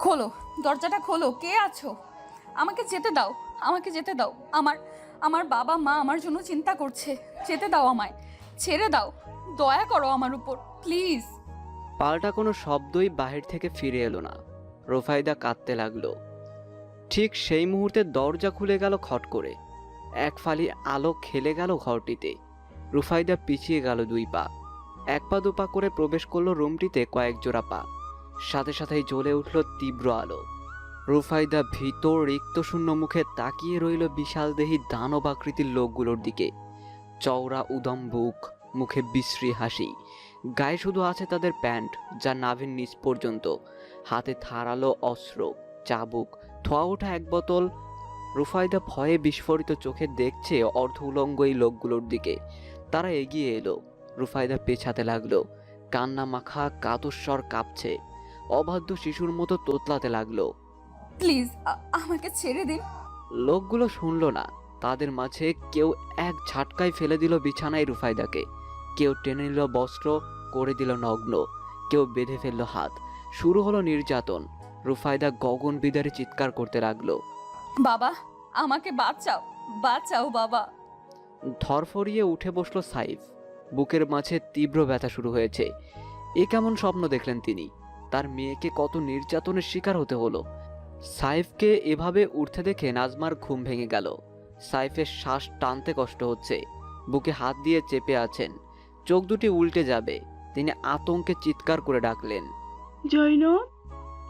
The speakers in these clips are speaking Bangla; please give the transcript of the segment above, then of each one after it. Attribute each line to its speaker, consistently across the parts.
Speaker 1: খোলো, দরজাটা খোলো, কে আছো? আমাকে যেতে দাও, আমাকে যেতে দাও। আমার আমার বাবা মা আমার জন্য চিন্তা করছে। যেতে দাও আমায়, ছেড়ে দাও, দয়া করো আমার উপর, প্লিজ।
Speaker 2: পাল্টা কোনো শব্দই বাহির থেকে ফিরে এলো না। রোফাইদা কাঁদতে লাগল। ঠিক সেই মুহূর্তে দরজা খুলে গেল খট করে। এক ফালি আলো খেলে গেল ঘরটিতে। রুফাইদা পিছিয়ে গেল দুই পা। এক পা দুপা করে প্রবেশ করল রুমটিতে কয়েক জোড়া পা। সাথে সাথেই জ্বলে উঠল তীব্র আলো। রুফাইদা ভিতর রিক্ত শূন্য মুখে তাকিয়ে রইল বিশাল দেহি দানব আকৃতির লোকগুলোর দিকে। চওড়া উদম বুক, মুখে বিশ্রী হাসি। গায়ে শুধু আছে তাদের প্যান্ট, যা নাভির নিচ পর্যন্ত। হাতে থারালো অস্ত্র, চাবুক, ধোয়া ওঠা এক বোতল। রুফাইদা ভয়ে বিস্ফোরিত চোখে দেখছে অর্ধ উলঙ্গ এই লোকগুলোর দিকে। তারা এগিয়ে এলো। রুফাইদা পেছাতে লাগল। কান্না মাখা কাতস্বর কাঁপছে। অবাধ্য শিশুর মতো তোতলাতে লাগল।
Speaker 1: প্লিজ আমাকে ছেড়ে দিন।
Speaker 2: লোকগুলো শুনল না। তাদের মাঝে কেউ এক ঝাটকায় ফেলে দিল বিছানায় রুফাইদাকে। কেউ টেনে নিল বস্ত্র করে দিল নগ্ন। কেউ বেঁধে ফেলল হাত। শুরু হলো নির্যাতন। রুফাইদা গগন বিদারে চিৎকার করতে লাগল।
Speaker 1: বাবা আমাকে বাঁচাও বাঁচাও বাবা।
Speaker 2: ধরফরিয়ে উঠে বসল সাইফ। বুকের মাঝে তীব্র ব্যথা শুরু হয়েছে। এ কেমন স্বপ্ন দেখলেন তিনি? তার মেয়েকে কত নির্যাতনের শিকার হতে হলো। সাইফকে এভাবে উঠতে দেখে নাজমার ঘুম ভেঙে গেল। সাইফের শ্বাস টানতে কষ্ট হচ্ছে। বুকে হাত দিয়ে চেপে আছেন। চোখ দুটি উল্টে যাবে। তিনি আতঙ্কে চিৎকার করে ডাকলেন।
Speaker 3: জৈনব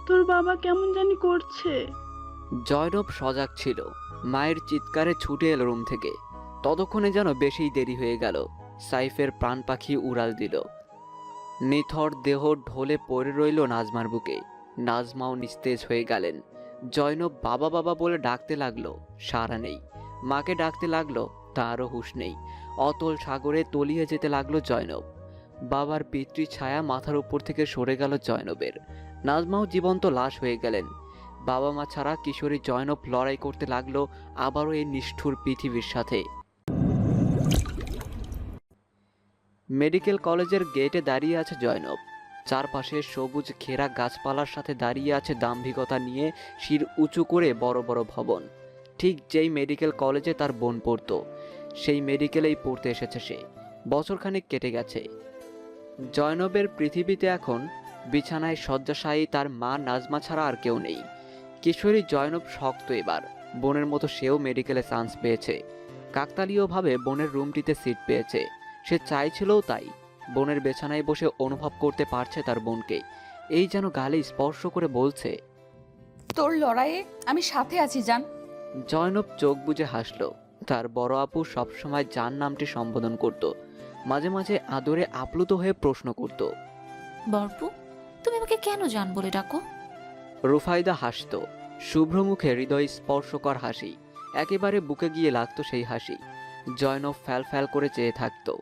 Speaker 3: তোর বাবা কেমন জানি করছে।
Speaker 2: জয়নব সজাগ ছিল। মায়ের চিৎকারে ছুটে এলো রুম থেকে। ততক্ষণে যেন বেশি দেরি হয়ে গেল। সাইফের প্রাণ পাখি উড়াল দিল। নিথর দেহ ঢলে পড়ে রইল নাজমার বুকে। নাজমাও নিস্তেজ হয়ে গেলেন। জয়নব বাবা বাবা বলে ডাকতে লাগল, সারা নেই। মাকে ডাকতে লাগল, তারও হুঁশ নেই। অতল সাগরে তলিয়ে যেতে লাগল জয়নব। বাবার পিতৃ ছায়া মাথার উপর থেকে সরে গেল জয়নবের। নাজমাও জীবন্ত লাশ হয়ে গেলেন। বাবা মা ছাড়া কিশোরী জয়নব লড়াই করতে লাগল আবারও এই নিষ্ঠুর পৃথিবীর সাথে। মেডিকেল কলেজের গেটে দাঁড়িয়ে আছে জয়নব। চারপাশে সবুজ ঘেরা গাছপালার সাথে দাঁড়িয়ে আছে দাম্ভিকতা নিয়ে শির উঁচু করে বড় বড় ভবন। ঠিক যেই মেডিকেল কলেজে তার বোন পড়তো, সেই মেডিকেলেই পড়তে এসেছে সে। বছরখানেক কেটে গেছে। জয়নবের পৃথিবীতে এখন বিছানায় শয্যাশায়ী তার মা নাজমা ছাড়া আর কেউ নেই। কিশোরী জয়নব শক্ত এবার। বোনের মতো সেও মেডিকেলে চান্স পেয়েছে। কাকতালীয়ভাবে বোনের রুমটিতে সিট পেয়েছে। সে চাইছিলও তাই। বোনের বেছানায় বসে অনুভব করতে পারছে তার বোনকে। এই যেন গালে স্পর্শ করে বলছে
Speaker 1: তোর লড়াইয়ে আমি সাথে আছি জান।
Speaker 2: জয়নব চোখ বুজে হাসল। তার বড় আপু সবসময় যার নামটি সম্বোধন করত। মাঝে মাঝে আদরে আপ্লুত হয়ে প্রশ্ন করত
Speaker 4: বরপু তুমি আমাকে কেন জান বলে ডাকো?
Speaker 2: রুফাইদা হাসত। শুভ্র মুখে হৃদয় স্পর্শকর হাসি। একেবারে বুকে গিয়ে লাগতো সেই হাসি। জয়নব ফ্যাল ফ্যাল করে চেয়ে থাকতো।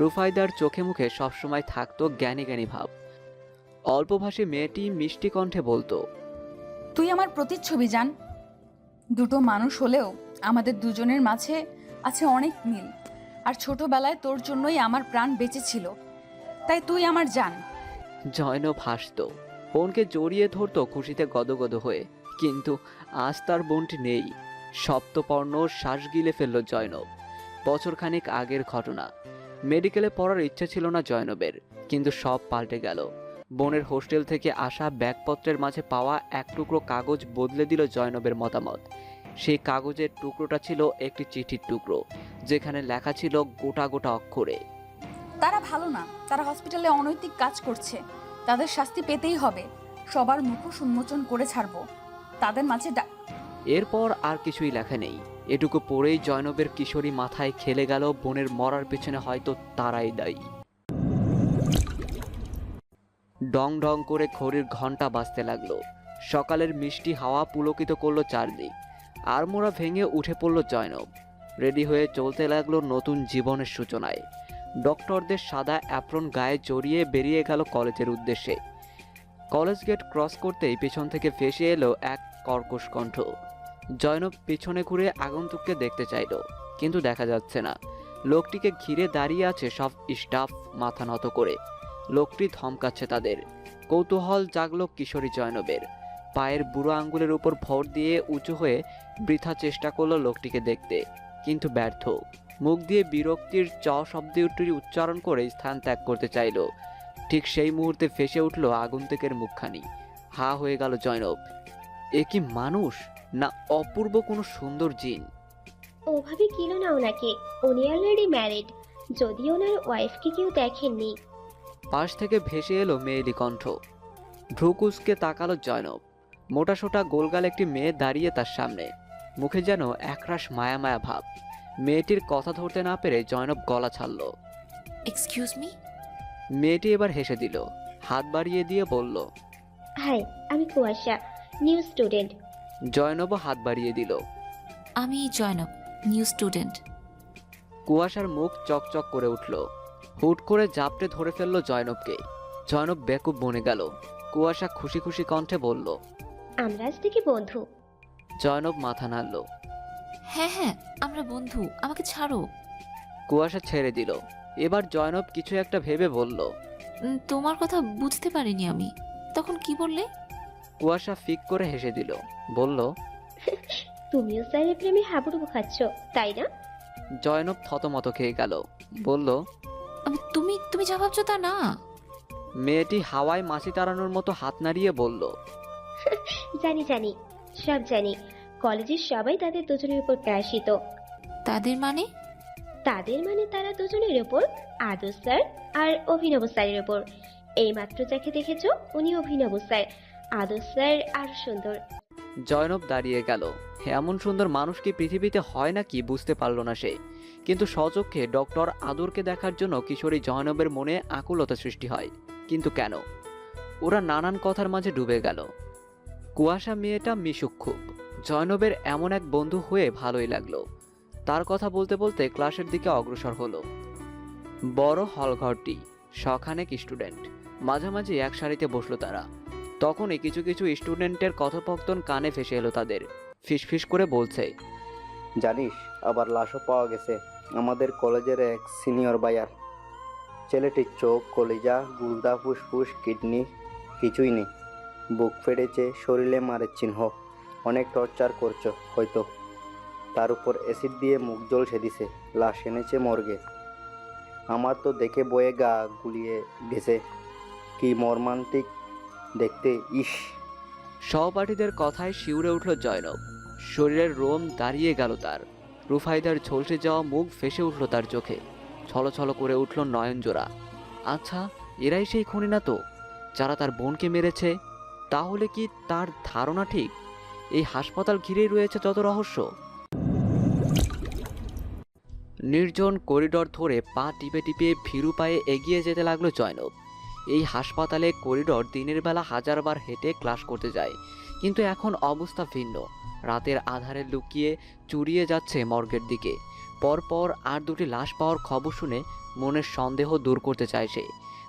Speaker 2: রুফাইদার চোখে মুখে সবসময় থাকতো জ্ঞানী জ্ঞানী ভাব। অল্পভাষী মেয়েটি মিষ্টি কণ্ঠে বলতো
Speaker 1: তুই আমার প্রতিচ্ছবি জান। দুটো মানুষ হলেও আমাদের দুজনের মাঝে আছে অনেক মিল আর ছোটবেলায় তোর জন্যই আমার প্রাণ বেঁচে ছিল। তাই তুই আমার জান।
Speaker 2: জয়নব হাসত বোনকে জড়িয়ে ধরতো খুশিতে গদগদ হয়ে। কিন্তু আজ তার বোনটি নেই। সপ্তপর্ণ শ্বাস গিলে ফেলল জয়নব। বছরখানেক আগের ঘটনা। মেডিকেলে পড়ার ইচ্ছে ছিল না জয়নবের কিন্তু সব পাল্টে গেল। বোনের হোস্টেল থেকে আসা ব্যাগপত্রের মাঝে পাওয়া এক টুকরো কাগজ বদলে দিল জয়নবের মতামত। সেই কাগজের টুকরোটা ছিল একটি চিঠির টুকরো যেখানে লেখা ছিল গোটা গোটা অক্ষরে।
Speaker 1: তারা ভালো না তারা হসপিটালে অনৈতিক কাজ করছে। তাদের শাস্তি পেতেই হবে। সবার মুখোশ উন্মোচন করে ছাড়বো। তাদের মাঝে ডা-
Speaker 2: এরপর আর কিছুই লেখা নেই। এটুকু পড়েই জয়নবের কিশোরী মাথায় খেলে গেল, বোনের মরার পেছনে হয়তো তারাই দায়ী। ডং ডং করে ঘড়ির ঘণ্টা বাজতে লাগল। সকালের মিষ্টি হাওয়া পুলকিত করল চারদিক আড়মোড়া ভেঙে উঠে পড়ল জয়নব। রেডি হয়ে চলতে লাগল নতুন জীবনের সূচনায়। ডক্টরদের সাদা অ্যাপ্রন গায়ে জড়িয়ে বেরিয়ে গেল কলেজের উদ্দেশ্যে। কলেজ গেট ক্রস করতেই পেছন থেকে ভেসে এলো এক কর্কশ কণ্ঠ। জয়নব পেছনে ঘুরে আগন্তুককে দেখতে চাইল, কিন্তু দেখা যাচ্ছে না। লোকটিকে ঘিরে দাঁড়িয়ে আছে সব স্টাফ মাথা নত করে। লোকটি ধমকাচ্ছে তাদের। কৌতূহল জাগল কিশোরী জয়নবের। পায়ের বুড়ো আঙ্গুলের উপর ভর দিয়ে উঁচু হয়ে বৃথা চেষ্টা করল লোকটিকে দেখতে, কিন্তু ব্যর্থ। মুখ দিয়ে বিরক্তির চ শব্দটি উচ্চারণ করে স্থান ত্যাগ করতে চাইলো। ঠিক সেই মুহূর্তে ফেসে উঠল আগন্তুকের মুখখানি। হা হয়ে গেল জয়নব। এ কি মানুষ? না অপূর্ব কোনো সুন্দর জিন।
Speaker 5: ওভাবে কিলো না ওনাকে উনি অলরেডি ম্যারিড যদি ওনার ওয়াইফকে কেউ দেখেননি।
Speaker 2: পাশ থেকে ভেসে এলো মেয়েলি কণ্ঠ। ভ্রুকুসকে তাকালো জয়নব। মোটাসোটা গোলগাল একটি মেয়ে দাঁড়িয়ে তার সামনে। মুখে যেন একরাশ মায়া মায়া ভাব। মেয়েটির কথা ধরতে না পেরে জয়নব গলা ছাড়ল।
Speaker 4: এক্সকিউজ মি
Speaker 2: মেয়েটি এবার হেসে দিল। হাত বাড়িয়ে দিয়ে বলল
Speaker 5: হাই আমি কুয়াশা নিউ স্টুডেন্ট
Speaker 2: জয়নবও হাত বাড়িয়ে দিল।
Speaker 4: আমি জয়নব নিউ স্টুডেন্ট।
Speaker 2: কুয়াশার মুখ চকচক করে উঠল। হুট করে জাপটে ধরে ফেলল জয়নবকে। জয়নব বেকুব বনে গেল। কুয়াশা খুশি খুশি কণ্ঠে বলল
Speaker 5: আমরা আজ থেকে বন্ধু।
Speaker 2: জয়নব মাথা নাড়ল।
Speaker 4: হ্যাঁ হ্যাঁ আমরা বন্ধু আমাকে ছাড়ো।
Speaker 2: কুয়াশা ছেড়ে দিল। এবার জয়নব কিছু একটা ভেবে বলল
Speaker 4: উম, তোমার কথা বুঝতে পারিনি আমি। তখন কি বললে?
Speaker 2: কুয়াশা ফিক করে হেসে দিল। বলল
Speaker 5: তুমিও স্যারের প্রেমে হাবুডুবু খাচ্ছ তাই না?
Speaker 2: জয়নব থতমত খেয়ে গেল। বলল
Speaker 4: আমি তুমি তুমি যা ভাবছ তা না।
Speaker 2: মেয়েটি হাওয়ায় মাছি তাড়ানোর মতো হাত নাড়িয়ে বলল
Speaker 5: জানি জানি সব জানি। কলেজের সবাই তাদের দুজনের উপর প্রায়শিত
Speaker 4: তাদের মানে?
Speaker 5: তাদের মানে তারা দুজনের উপর আদর স্যার আর অভিনব স্যারের উপর। এইমাত্র যাকে দেখেছ উনি অভিনব স্যার। আদর স্যার সুন্দর।
Speaker 2: জয়নব দাঁড়িয়ে গেল। এমন সুন্দর মানুষ কি পৃথিবীতে হয় নাকি? বুঝতে পারল না সে। কিন্তু সচক্ষে ডক্টর আদরকে দেখার জন্য কিশোরী জয়নবের মনে আকুলতা সৃষ্টি হয়। কিন্তু কেন? ওরা নানান কথার মাঝে ডুবে গেল। কুয়াশা মেয়েটা মিশুক জয়নবের এমন এক বন্ধু হয়ে ভালোই লাগল। তার কথা বলতে বলতে ক্লাসের দিকে অগ্রসর হলো। বড় হলঘরটি শখানেক স্টুডেন্ট। মাঝামাঝি এক সারিতে বসল তারা। তখনই কিছু কিছু স্টুডেন্টের কথোপকথন কানে ফেসে এলো তাদের। ফিসফিস করে বলছে,
Speaker 6: জানিস, আবার লাশও পাওয়া গেছে আমাদের কলেজের এক সিনিয়র বায়ার ছেলেটির চোখ, কলিজা গুলদা ফুসফুস, কিডনি, কিছুই নেই। বুক ফেটেছে, শরীরে মারের চিহ্ন। অনেক টর্চার করছ, হয়তো। তার উপর অ্যাসিড দিয়ে মুখ জল সেদিছে লাশ এনেছে মর্গে। আমার তো দেখে বয়ে গা গুলিয়ে গেছে। কি মর্মান্তিক দেখতে, ইস।
Speaker 2: সহপাঠীদের কথায় শিউরে উঠল জয়নব। শরীরের রোম দাঁড়িয়ে গেল তার। রুফাইদার ঝলসে যাওয়া মুখ ফেসে উঠল তার চোখে। ছলছল করে উঠল নয়নজোড়া। আচ্ছা এরাই সেই খুনি না তো? যারা তার বোনকে মেরেছে? তাহলে কি তার ধারণা ঠিক? এই হাসপাতাল ঘিরেই রয়েছে যত রহস্য। নির্জন করিডর ধরে পা টিপে টিপে ভীরু পায়ে এগিয়ে যেতে লাগল জয়নব। এই হাসপাতালে করিডর দিনের বেলা হাজারবার হেঁটে ক্লাস করতে যায়। কিন্তু এখন অবস্থা ভিন্ন। রাতের আধারে লুকিয়ে চুরিয়ে যাচ্ছে মর্গের দিকে। পরপর আর দুটি লাশ পাওয়ার খবর শুনে মনের সন্দেহ দূর করতে চায় সে।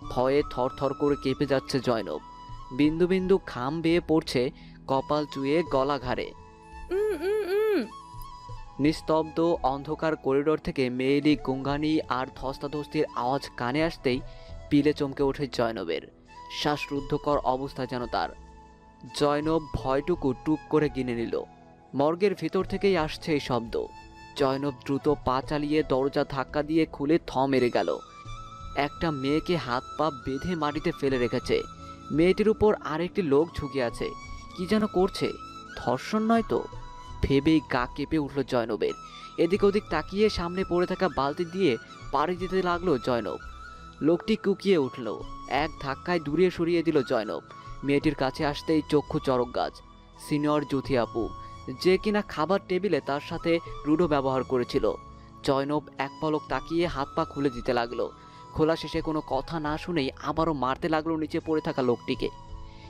Speaker 2: ভয়ে থরথর করে কেঁপে যাচ্ছে জয়নব। বিন্দু বিন্দু খাম বেয়ে পড়ছে কপাল চুয়ে গলা ঘাড়ে। নিস্তব্ধ অন্ধকার করিডোর থেকে মেয়েলি গুঙ্গানি আর ধস্তাধস্তির আওয়াজ কানে আসতেই পিলে চমকে ওঠে জয়নবের। শ্বাসরুদ্ধকর অবস্থা যেন তার। জয়নব ভয়টুকু টুপ করে গিনে নিল। মর্গের ভিতর থেকেই আসছে এই শব্দ। জয়নব দ্রুত পা চালিয়ে দরজা ধাক্কা দিয়ে খুলে থ মেরে গেল। একটা মেয়েকে হাত পা বেঁধে মাটিতে ফেলে রেখেছে। মেয়েটির উপর আরেকটি লোক ঝুঁকে আছে। কি যেন করছে? ধর্ষণ নয় তো? ভেবেই গা কেঁপে উঠল জয়নবের। এদিক ওদিক তাকিয়ে সামনে পড়ে থাকা বালতি দিয়ে পাড়ি দিতে লাগল জয়নব। লোকটি কুকিয়ে উঠল। এক ধাক্কায় দূরে সরিয়ে দিল জয়নব। মেয়েটির কাছে আসতেই চক্ষু চরক গাছ। সিনিয়র জুথি আপু যে কিনা খাবার টেবিলে তার সাথে রুডো ব্যবহার করেছিল। জয়নব এক পলক তাকিয়ে হাত পা খুলে দিতে লাগল। খোলা শেষে কোনো কথা না শুনেই আবারও মারতে লাগল নিচে পড়ে থাকা লোকটিকে।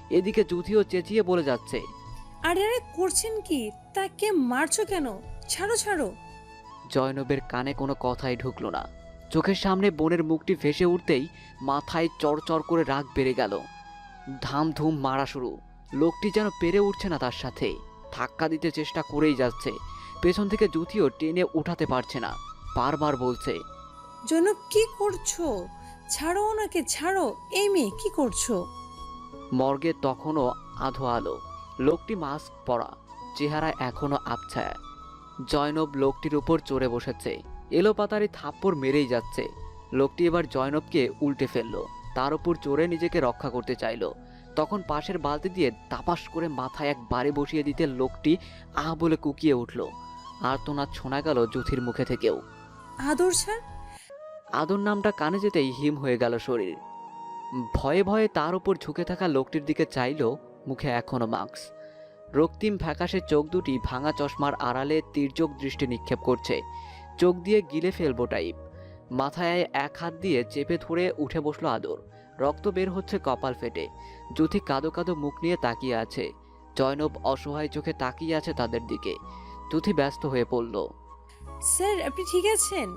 Speaker 2: এদিকে জুথিও চেঁচিয়ে বলে যাচ্ছে
Speaker 7: আরে আরে করছেন কি? তাকে মারছো কেন? ছাড়ো ছাড়ো।
Speaker 2: জয়নবের কানে কোনো কথাই ঢুকলো না। চোখের সামনে বোনের মুখটি ভেসে উঠতেই মাথায় চড়চড় করে রাগ বেড়ে গেল। ধামধুম মারা শুরু। লোকটি যেন পেরে উঠছে না তার সাথে। ধাক্কা দিতে চেষ্টা করেই যাচ্ছে। পেছন থেকে জুতিও টেনে উঠাতে পারছে না। বারবার বলছে
Speaker 7: জনক কি করছ? ছাড়ো ওনাকে ছাড়ো। এই মেয়ে কি করছ?
Speaker 2: মর্গে তখনও আধো আলো। লোকটি মাস্ক পরা। চেহারা এখনও আবছায়া জয়নব লোকটির উপর চড়ে বসেছে। এলোপাতারি থাপ্পড় মেরেই যাচ্ছে। লোকটি এবার জয়নবকে উল্টে ফেলল। তার উপর চড়ে নিজেকে রক্ষা করতে চাইলো। তখন পাশের বালতি দিয়ে তাপাস করে মাথায় এক বাড়ি বসিয়ে দিতে লোকটি আহ বলে কুকিয়ে উঠল। আর তোনার শোনা গেল জ্যোতির মুখে থেকেও।
Speaker 7: আদর স্যার?
Speaker 2: আদর নামটা কানে যেতেই হিম হয়ে গেল শরীর। ভয়ে ভয়ে তার উপর ঝুঁকে থাকা লোকটির দিকে চাইল মুখে এখনও মাস্ক। রক্তিম ফ্যাকাশে চোখ দুটি ভাঙা চশমার আড়ালে তির্যক দৃষ্টি নিক্ষেপ করছে। চোখ দিয়ে গিলে ফেলব টাইপ। মাথায় এক হাত দিয়ে চেপে ধরে উঠে বসল আদর। রক্ত বের হচ্ছে কপাল ফেটে। জ্যোতি কাদো কাদো মুখ নিয়ে তাকিয়ে আছে। জয়নব অসহায় চোখে তাকিয়ে আছে তাদের দিকে। জ্যোতি ব্যস্ত হয়ে পড়ল।
Speaker 7: স্যার আপনি ঠিক আছেন?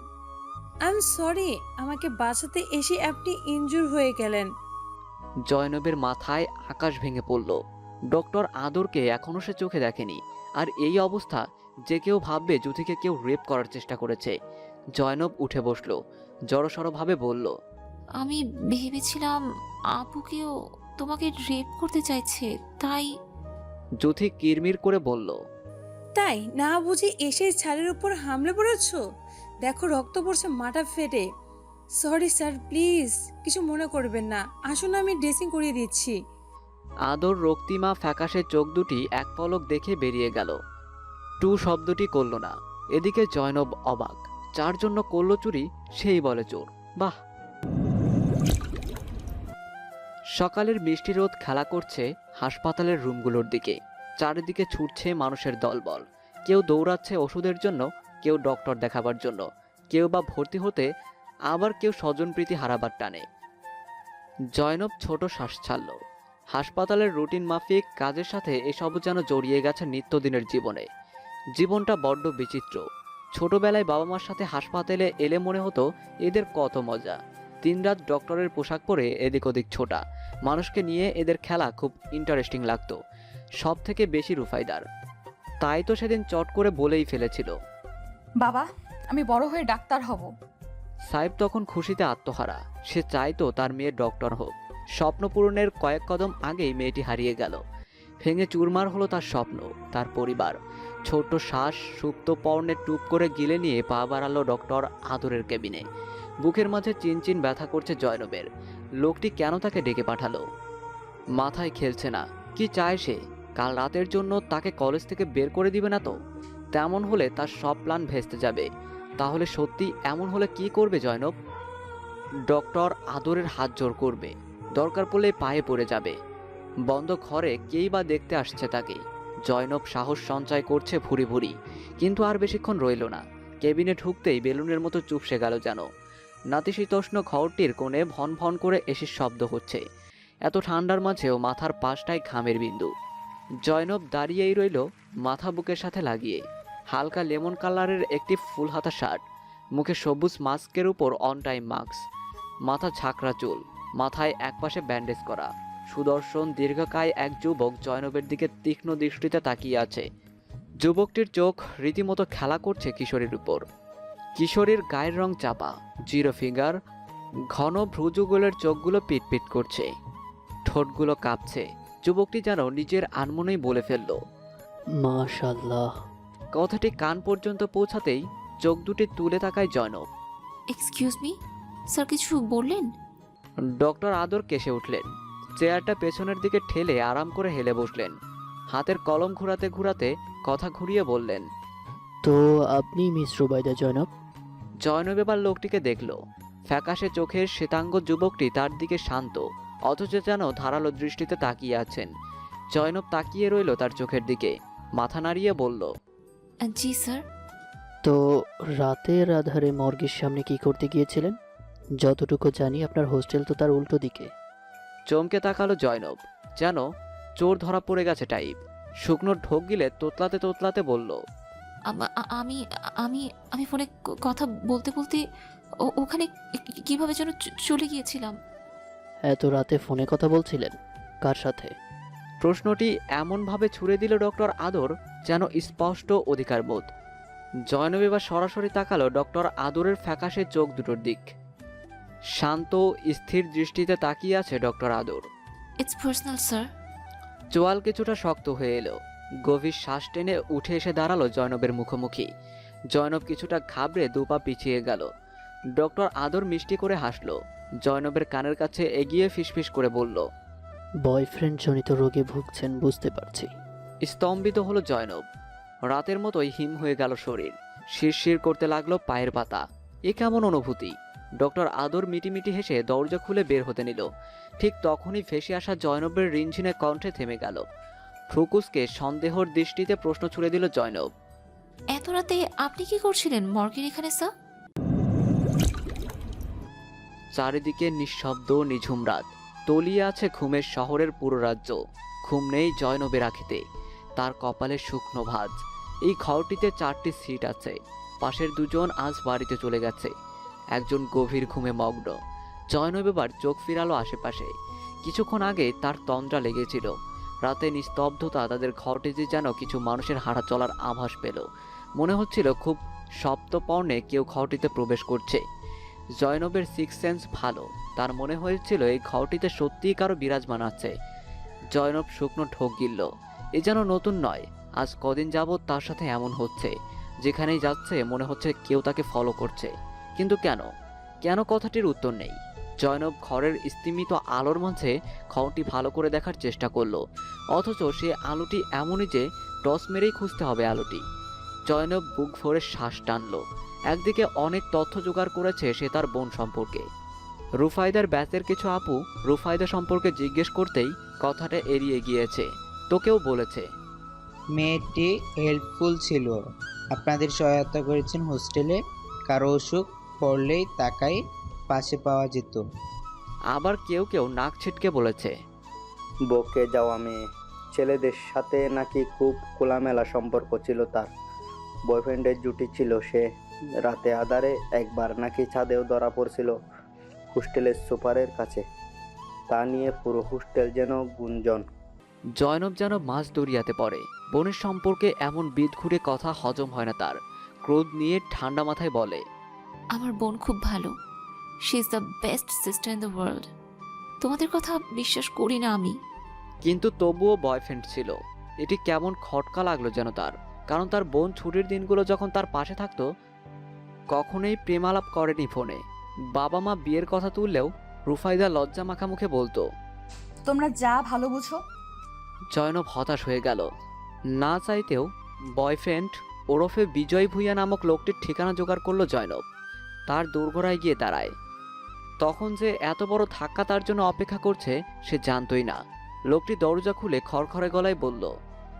Speaker 7: আই এম সরি আমাকে বাঁচাতে এসে আপনি ইনজুর হয়ে গেলেন।
Speaker 2: জয়নবের মাথায় আকাশ ভেঙে পড়ল। ডক্টর আদরকে এখনও সে চোখে দেখেনি। আর এই অবস্থা যে কেউ ভাববে জ্যোতিকে কেউ রেপ করার চেষ্টা করেছে। জয়নব উঠে বসল জড়সড়ভাবে বলল
Speaker 4: আমি ভেবেছিলাম আপুকেও তোমাকে রেপ করতে চাইছে তাই
Speaker 2: জ্যোতি কিরমির করে বলল
Speaker 7: তাই? না বুঝে এসে ছালের উপর হামলা পড়েছো দেখো রক্ত পড়ছে মাটা ফেটে। সরি স্যার প্লিজ কিছু মনে করবেন না। আসুন আমি ড্রেসিং করিয়ে দিচ্ছি।
Speaker 2: আদর রক্তিমা ফ্যাকাশে চোখ দুটি এক পলক দেখে বেরিয়ে গেল। টু শব্দটি করল না। এদিকে জয়নব অবাক। যার জন্য করল চুরি, সেই বলে চোর। বাহ! সকালের মিষ্টি রোদ খেলা করছে হাসপাতালের রুমগুলোর দিকে। চারিদিকে ছুটছে মানুষের দলবল। কেউ দৌড়াচ্ছে ওষুধের জন্য, কেউ ডক্টর দেখাবার জন্য। কেউ বা ভর্তি হতে, আবার কেউ স্বজনপ্রীতি হারাবার টানে। জয়নব ছোট শ্বাস ছাড়ল। হাসপাতালের রুটিন মাফিক কাজের সাথে এসব যেন জড়িয়ে গেছে নিত্যদিনের জীবনে। জীবনটা বড্ড বিচিত্র। ছোটবেলায় বাবা মার সাথে হাসপাতালে এলে মনে হতো এদের কত মজা। দিনরাত ডক্টরের পোশাক পরে এদিক ওদিক ছোটা। মানুষকে নিয়ে এদের খেলা খুব ইন্টারেস্টিং লাগতো। সব থেকে বেশি রুফাইদার। তাই তো সেদিন চট করে বলেই ফেলেছিল।
Speaker 1: বাবা আমি বড় হয়ে ডাক্তার হব।
Speaker 2: সাহেব তখন খুশিতে আত্মহারা। সে চাইতো তার মেয়ে ডক্টর হোক। স্বপ্ন পূরণের কয়েক কদম আগেই মেয়েটি হারিয়ে গেল। ভেঙে চুরমার হলো তার স্বপ্ন তার পরিবার। ছোট্ট শ্বাস সুপ্ত পর্ণে টুপ করে গিলে নিয়ে পা বাড়ালো ডক্টর আদরের কেবিনে। বুকের মাঝে চিনচিন ব্যথা করছে জয়নবের। লোকটি কেন তাকে ডেকে পাঠালো? মাথায় খেলছে না। কি চায় সে? কাল রাতের জন্য তাকে কলেজ থেকে বের করে দিবে না তো? তেমন হলে তার সব প্ল্যান ভেস্তে যাবে। তাহলে সত্যি এমন হলে কি করবে জয়নব? ডক্টর আদরের হাত জোর করবে। দরকার পড়লে পায়ে পড়ে যাবে। বন্ধ ঘরে কেই বা দেখতে আসছে তাকে। জয়নব সাহস সঞ্চয় করছে ভুরি ভুরি। কিন্তু আর বেশিক্ষণ রইল না। কেবিনে ঢুকতেই বেলুনের মতো চুপসে গেল যেন। নাতিশীতোষ্ণ ঘরটির কোণে ভন ভন করে এসে শব্দ হচ্ছে। এত ঠান্ডার মাঝেও মাথার পাশটায় ঘামের বিন্দু। জয়নব দাঁড়িয়েই রইল মাথা বুকের সাথে লাগিয়ে। হালকা লেমন কালারের একটি ফুল হাতা শার্ট। মুখে সবুজ মাস্কের উপর অন টাইম মাস্ক। মাথা ঝাঁকড়া চুল। মাথায় একপাশে ব্যান্ডেজ করা। সুদর্শন দীর্ঘকায় এক যুবক জয়নবের দিকে তীক্ষ্ণ দৃষ্টিতে তাকিয়ে আছে। যুবকটির চোখ রীতিমতো খেলা করছে কিশোরীর উপর। কিশোরীর গায়ের রং চাপা জিরো ফিঙ্গার ঘন ভ্রুযুগলের চোখগুলো পিটপিট করছে। ঠোঁটগুলো কাঁপছে যুবকটি যেন নিজের আনমনেই বলে ফেলল
Speaker 8: মাশাল্লাহ
Speaker 2: কথাটি কান পর্যন্ত পৌঁছাতেই চোখ দুটি তুলে তাকায় জয়নব।
Speaker 4: এক্সকিউজ মি স্যার কিছু বললেন?
Speaker 2: ডক্টর আদর কেসে উঠলেন। চেয়ারটা পেছনের দিকে ঠেলে আরাম করে হেলে বসলেন। হাতের কলম ঘোরাতে ঘোরাতে কথা ঘুরিয়ে বললেন
Speaker 8: তো আপনি মিস রুবাইদা জয়নব
Speaker 2: জয়নব এবার লোকটিকে দেখল। ফ্যাকাশে চোখের শ্বেতাঙ্গ যুবকটি তার দিকে শান্ত অথচ যেন ধারালো দৃষ্টিতে তাকিয়ে আছেন। জয়নব তাকিয়ে রইল তার চোখের দিকে মাথা নাড়িয়ে বলল
Speaker 4: জি স্যার।
Speaker 8: তো রাতের আধারে মর্গের সামনে কি করতে গিয়েছিলেন? যতটুকু জানি আপনার হোস্টেল তো তার উল্টো দিকে।
Speaker 2: চমকে তাকালো জয়নব যেন চোর ধরা পড়ে গেছে টাইপ। শুকনো ঢোক গিলে তোতলাতে তোতলাতে বলল
Speaker 4: আম- আ- আমি আমি আমি ফোনে ক- কথা বলতে বলতে ও- ওখানে কি- কীভাবে যেন চ- চলে গিয়েছিলাম।
Speaker 8: এত রাতে ফোনে কথা বলছিলেন? কার সাথে?
Speaker 2: প্রশ্নটি এমনভাবে ছুড়ে দিল ডক্টর আদর যেন স্পষ্ট অধিকার বোধ জয়নব এবার সরাসরি তাকালো ডক্টর আদরের ফ্যাকাশে চোখ দুটোর দিক। শান্ত স্থির দৃষ্টিতে তাকিয়ে আছে ডক্টর আদর।
Speaker 4: ইটস পার্সোনাল স্যার
Speaker 2: চোয়াল কিছুটা শক্ত হয়ে এলো। গভীর শ্বাস টেনে উঠে এসে দাঁড়াল জয়নবের মুখোমুখি। জয়নব কিছুটা ঘাবড়ে দুপা পিছিয়ে গেল। ডক্টর আদর মিষ্টি করে হাসলো। জয়নবের কানের কাছে এগিয়ে ফিসফিস করে বলল
Speaker 8: বয়ফ্রেন্ড জনিত রোগে ভুগছেন বুঝতে পারছি।
Speaker 2: স্তম্ভিত হলো জয়নব। রাতের মতোই হিম হয়ে গেল শরীর। শিরশির করতে লাগল পায়ের পাতা। এ কেমন অনুভূতি? ডক্টর আদর মিটিমিটি হেসে দরজা খুলে বের হতে নিল। ঠিক তখনই ভেসে আসা জয়নবের রিনঝিনে কণ্ঠে থেমে গেল। ফ্রুকুসকে সন্দেহর দৃষ্টিতে প্রশ্ন ছুড়ে দিল জয়নব।
Speaker 4: এত রাতে আপনি কি করছিলেন মর্গের এখানে স্যার?
Speaker 2: চারিদিকে নিঃশব্দ নিঝুম রাত। তলিয়ে আছে ঘুমের শহরের পুরো রাজ্য। ঘুম নেই জয়নবের আখিতে। তার কপালে শুকনো ভাজ। এই ঘরটিতে চারটি সিট আছে। পাশের দুজন আজ বাড়িতে চলে গেছে। একজন গভীর ঘুমে মগ্ন। জয়নব এবার চোখ ফিরালো আশেপাশে। কিছুক্ষণ আগে তার তন্দ্রা লেগেছিল। রাতে নিস্তব্ধতা তাদের ঘরটিতে যেন কিছু মানুষের হাঁটা চলার আভাস পেল। মনে হচ্ছিল খুব সপ্তপর্ণে কেউ ঘরটিতে প্রবেশ করছে। জয়নবের সিক্স সেন্স ভালো। তার মনে হয়েছিল এই ঘরটিতে সত্যিই কারও বিরাজমান আছে। জয়নব শুকনো ঠোক গিলল। এ যেন নতুন নয়। আজ কদিন যাবৎ তার সাথে এমন হচ্ছে। যেখানেই যাচ্ছে মনে হচ্ছে কেউ তাকে ফলো করছে। কিন্তু কেন? কেন কথাটির উত্তর নেই? জয়নব ঘরের স্তিমিত আলোর মাঝে ঘরটি ভালো করে দেখার চেষ্টা করল, অথচ সে আলোটি এমনই যে টস মেরেই খুঁজতে হবে আলোটি। জয়নব বুক ভরে শ্বাস টানলো। একদিকে অনেক তথ্য জোগাড় করেছে সে তার বোন সম্পর্কে। রুফায়দার ব্যাচের কিছু আপু রুফায়দা সম্পর্কে জিজ্ঞেস করতেই কথাটা এড়িয়ে গিয়েছে। তোকেও বলেছে,
Speaker 9: মেয়েটি হেল্পফুল ছিল। আপনাদের সহায়তা করেছেন হোস্টেলে কারও অসুখ পড়লেই তাকাই পাশে পাওয়া যেত
Speaker 2: আবার কেউ কেউ নাক ছিটকে বলেছে।
Speaker 6: বকে যাওয়া মেয়ে ছেলেদের সাথে নাকি খুব খোলামেলা সম্পর্ক ছিল তার। বয়ফ্রেন্ডের জুটি ছিল সে। রাতে আধারে একবার নাকি ছাদেও ধরা পড়ছিল হোস্টেলের সুপারের কাছে। তা নিয়ে পুরো হোস্টেল যেন গুঞ্জন।
Speaker 2: জয়নব যেন মাছ দরিয়াতে পড়ে। বোনের সম্পর্কে এমন বিদঘুরে কথা হজম হয় না তার। ক্রোধ নিয়ে ঠান্ডা মাথায় বলে
Speaker 4: আমার বোন খুব ভালো। She is the best sister in the world তোমাদের কথা বিশ্বাস করি না আমি।
Speaker 2: কিন্তু তবুও বয়ফ্রেন্ড ছিল। এটি কেমন খটকা লাগল যেন তার। কারণ তার বোন ছুটির দিনগুলো যখন তার পাশে থাকতো কখনোই প্রেমালাপ করেনি ফোনে। বাবা মা বিয়ের কথা তুললেও রুফাইদা লজ্জা মাখা মুখে বলতো
Speaker 1: তোমরা যা ভালো বুঝো।
Speaker 2: জয়নব হতাশ হয়ে গেল। না চাইতেও বয়ফ্রেন্ড ওরফে বিজয় ভুইয়া নামক লোকটির ঠিকানা জোগাড় করল জয়নব। তার দোরগোড়ায় গিয়ে দাঁড়ায়। তখন যে এত বড় ধাক্কা তার জন্য অপেক্ষা করছে, সে জানতই না। লোকটি দরজা খুলে খড়খড়ে গলায় বলল